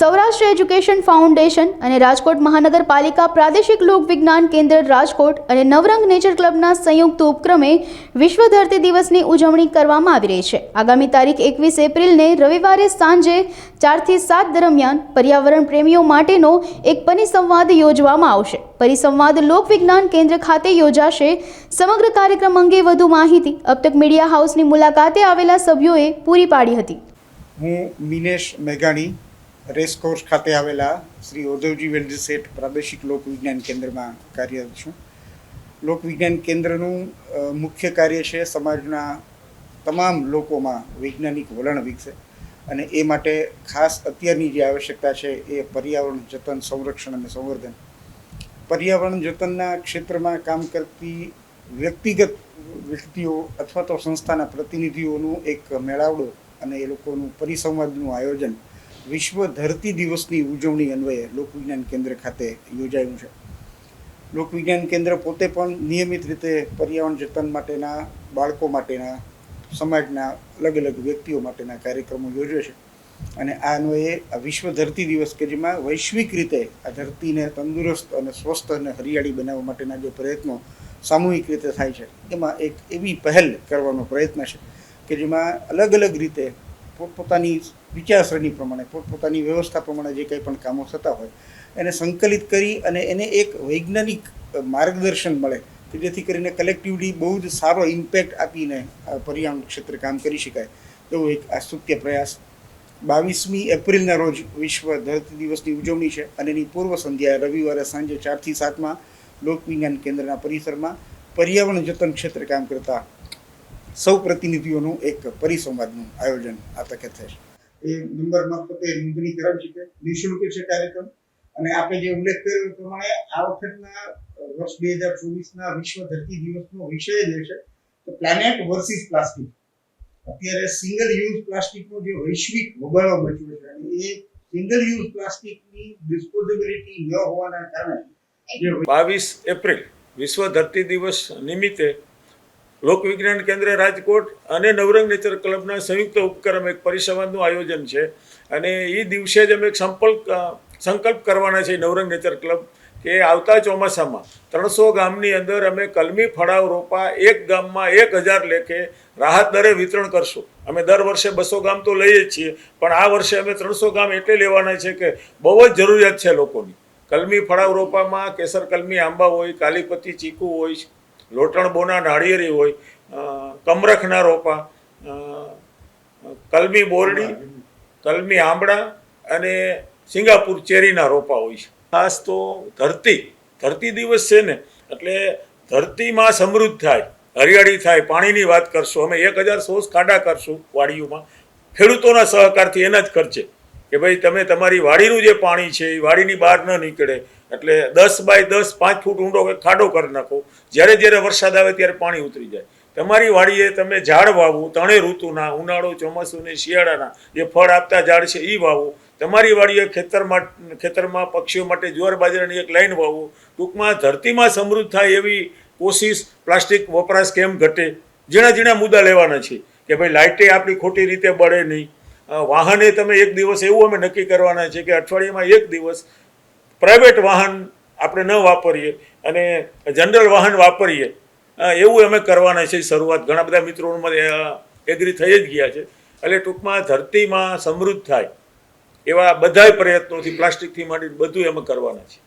Saurashtra education foundation અને રાજકોટ મહાનગરપાલિકા પ્રાદેશિક લોક વિજ્ઞાન કેન્દ્ર રાજકોટ અને નવરંગ નેચર ક્લબના સંયુક્ત ઉપક્રમે વિશ્વ ધરતી દિવસની ઉજવણી કરવામાં આવી રહી છે. આગામી તારીખ એકવીસ એપ્રિલને રવિવારે સાંજે ચારથી સાત દરમિયાન પર્યાવરણ પ્રેમીઓ માટેનો એક પરિસંવાદ યોજવામાં આવશે. પરિસંવાદ લોક વિજ્ઞાન કેન્દ્ર ખાતે યોજાશે. સમગ્ર કાર્યક્રમ અંગે વધુ માહિતી અબતક મીડિયા હાઉસની મુલાકાતે આવેલા સભ્યોએ પૂરી પાડી હતી. હું મિનેશ મેઘાણી રેસકોર્સ ખાતે આવેલા શ્રી ઓધવજી વેલજી શેઠ પ્રાદેશિક લોકવિજ્ઞાન કેન્દ્રમાં કાર્યરત છું. લોકવિજ્ઞાન કેન્દ્રનું મુખ્ય કાર્ય છે સમાજના તમામ લોકોમાં વૈજ્ઞાનિક વલણ વિકસે અને એ માટે ખાસ અત્યારની જે આવશ્યકતા છે એ પર્યાવરણ જતન, સંરક્ષણ અને સંવર્ધન. પર્યાવરણ જતનના ક્ષેત્રમાં કામ કરતી વ્યક્તિગત વ્યક્તિઓ અથવા તો સંસ્થાના પ્રતિનિધિઓનું એક મેળાવડો અને એ લોકોનું પરિસંવાદનું આયોજન વિશ્વ ધરતી દિવસની ઉજવણી અન્વયે લોકવિજ્ઞાન કેન્દ્ર ખાતે યોજાયું છે. લોકવિજ્ઞાન કેન્દ્ર પોતે પણ નિયમિત રીતે પર્યાવરણ જતન માટેના, બાળકો માટેના, સમાજના અલગ અલગ વ્યક્તિઓ માટેના કાર્યક્રમો યોજે છે. અને આ અન્વયે આ વિશ્વ ધરતી દિવસ કે જેમાં વૈશ્વિક રીતે આ ધરતીને તંદુરસ્ત અને સ્વસ્થ અને હરિયાળી બનાવવા માટેના જે પ્રયત્નો સામૂહિક રીતે થાય છે, એમાં એક એવી પહેલ કરવાનો પ્રયત્ન છે કે જેમાં અલગ અલગ રીતે પોતપોતાની વિચારસરણી પ્રમાણે પોતપોતાની વ્યવસ્થા પ્રમાણે જે કંઈ પણ કામો થતા હોય, એને સંકલિત કરી અને એને એક વૈજ્ઞાનિક માર્ગદર્શન મળે કે જેથી કરીને કલેક્ટિવલી બહુ જ સારો ઇમ્પેક્ટ આપીને પર્યાવરણ ક્ષેત્રે કામ કરી શકાય. એવો એક આ સુત્ય પ્રયાસ. બાવીસમી એપ્રિલના રોજ વિશ્વ ધરતી દિવસની ઉજવણી છે અને એની પૂર્વ સંધ્યાએ રવિવારે સાંજે ચારથી સાતમાં લોકવિજ્ઞાન કેન્દ્રના પરિસરમાં પર્યાવરણ જતન ક્ષેત્રે કામ કરતા સૌ પ્રતિનિધિઓનું એક પરિસંવાદનું આયોજન આ તકે થશે. એ નંબર મારફતે નોંધણી કરાવી શકે. નિઃશુલ્ક છે કાર્યક્રમ. અને આપણે જે ઉલ્લેખ કર્યો પ્રમાણે આ વખતના વર્ષ બે હજાર ચોવીસના વિશ્વ ધરતી દિવસનો વિષય જે છે તો પ્લાનેટ વર્સિસ પ્લાસ્ટિક અત્યારે સિંગલ યુઝ પ્લાસ્ટિકનો જે વૈશ્વિક વગાડો બચ્યો છે અને એ સિંગલ યુઝ પ્લાસ્ટિકની ડિસ્પોઝેબિલિટી ન હોવાના કારણે બાવીસ એપ્રિલ વિશ્વ ધરતી દિવસ નિમિત્તે લોક વિજ્ઞાન કેન્દ્ર રાજકોટ અને નવરંગ નેચર ક્લબના સંયુક્ત ઉપક્રમ એક પરિસંવાદનું આયોજન છે. અને એ દિવસે જ અમે એક સંપર્ક સંકલ્પ કરવાના છે નવરંગ નેચર ક્લબ કે આવતા ચોમાસામાં ત્રણસો ગામની અંદર અમે કલમી ફળાવ રોપા, એક ગામમાં એક હજાર લેખે રાહત દરે વિતરણ કરશું. અમે દર વર્ષે બસો ગામ તો લઈએ જ છીએ, પણ આ વર્ષે અમે ત્રણસો ગામ એટલે લેવાના છે કે બહુ જ જરૂરિયાત છે લોકોની. કલમી ફળાવ રોપામાં કેસર કલમી આંબા હોય કાલીપતિ ચીકુ હોય લોટણ બોના નાળિયેરી હોય કમરખના રોપા કલમી બોરડી, કલમી આંબળા અને સિંગાપુર ચેરીના રોપા હોય છે. ખાસ તો ધરતી ધરતી દિવસ છે ને, એટલે ધરતીમાં સમૃદ્ધ થાય, હરિયાળી થાય, પાણીની વાત કરશું, અમે એક હજાર સોસ ખાડા કરશું વાડીઓમાં. ખેડૂતોના સહકારથી એના જ ખર્ચે. કે ભાઈ તમે તમારી વાડીનું જે પાણી છે એ વાડીની બહાર ન નીકળે. એટલે દસ બાય દસ પાંચ ફૂટ ઊંડો ખાડો કરી નાખો. જ્યારે જ્યારે વરસાદ આવે ત્યારે પાણી ઉતરી જાય. તમારી વાડીએ તમે ઝાડ વાવવું ત્રણે ઋતુના, ઉનાળો, ચોમાસું ને શિયાળાના જે ફળ આપતા ઝાડ છે એ વાવવું તમારી વાડીએ ખેતરમાં ખેતરમાં પક્ષીઓ માટે જુવાર બાજરાની એક લાઈન વાવવું ટૂંકમાં ધરતીમાં સમૃદ્ધ થાય એવી કોશિશ પ્લાસ્ટિક વપરાશ કેમ ઘટે? ઝીણા ઝીણા મુદ્દા લેવાના છે કે ભાઈ લાઇટે આપણી ખોટી રીતે બળે નહીં. વાહને તમે એક દિવસ એવું અમે નક્કી કરવાના છે કે અઠવાડિયામાં એક દિવસ પ્રાઇવેટ વાહન આપણે ન વાપરીએ અને જનરલ વાહન વાપરીએ. એવું અમે કરવાના છે શરૂઆત. ઘણા બધા મિત્રોમાં એગ્રી થઈ જ ગયા છે. એટલે ટૂંકમાં ધરતીમાં સમૃદ્ધ થાય એવા બધાય પ્રયત્નોથી, પ્લાસ્ટિકથી માંડી બધું અમે કરવાના છે